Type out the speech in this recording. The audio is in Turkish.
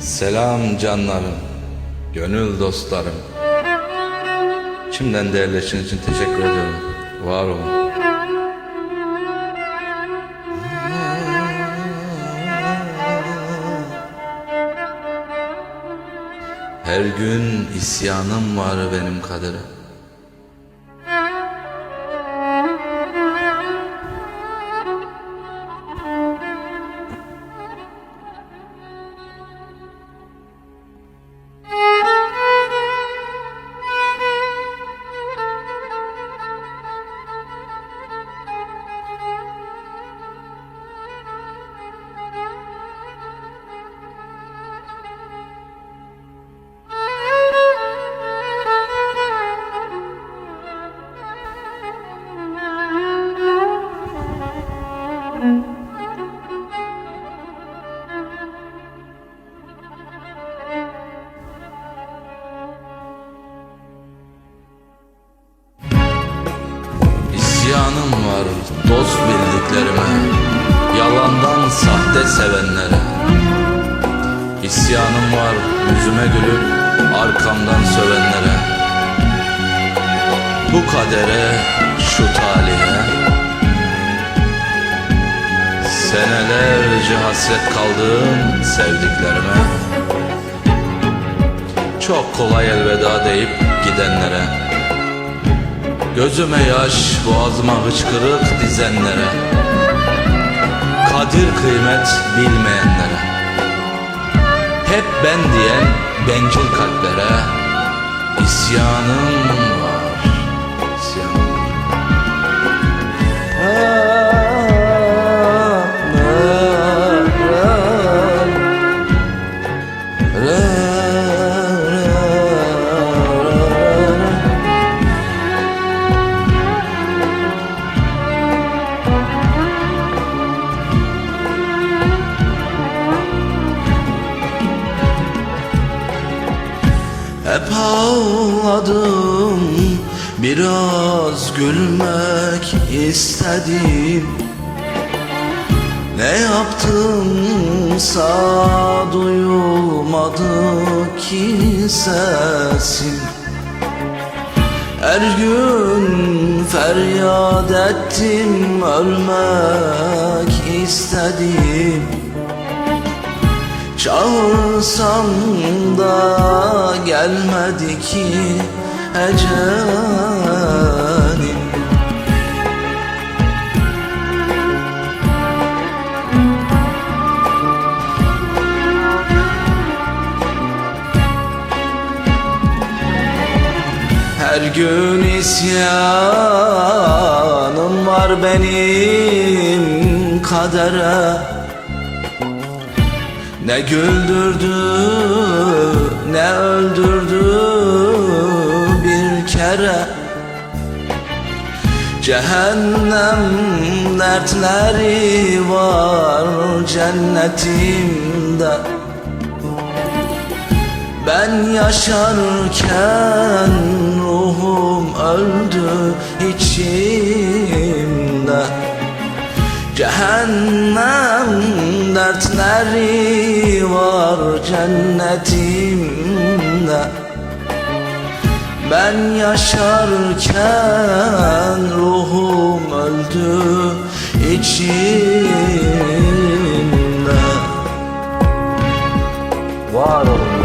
Selam canlarım, gönül dostlarım. Şimdiden değerli için teşekkür ediyorum. Var olun. Her gün isyanım var benim kadere. İsyanım var dost bildiklerime Yalandan sahte sevenlere. İsyanım var yüzüme gülüp arkamdan sövenlere. Bu kadere şu talihe. Senelerce hasret kaldığım sevdiklerime. Çok kolay elveda deyip gidenlere Gözüme yaş, boğazıma hıçkırık dizenlere Kadir kıymet bilmeyenlere Hep ben diyen bencil kalplere isyanım. Hep ağladım Biraz gülmek istedim. Ne yaptımsa duyulmadı ki sesim. Her gün feryat ettim Ölmek istedim Çağırsam da gelmedi ki ecelim Her gün isyanım var benim kadere ne güldürdü ne öldürdü bir kere. Cehennem dertleri var cennetimde. Ben yaşarken ruhum öldü içimde. Cehennem dertleri var cennetimde? Ben yaşarken ruhum öldü içimde. Var olun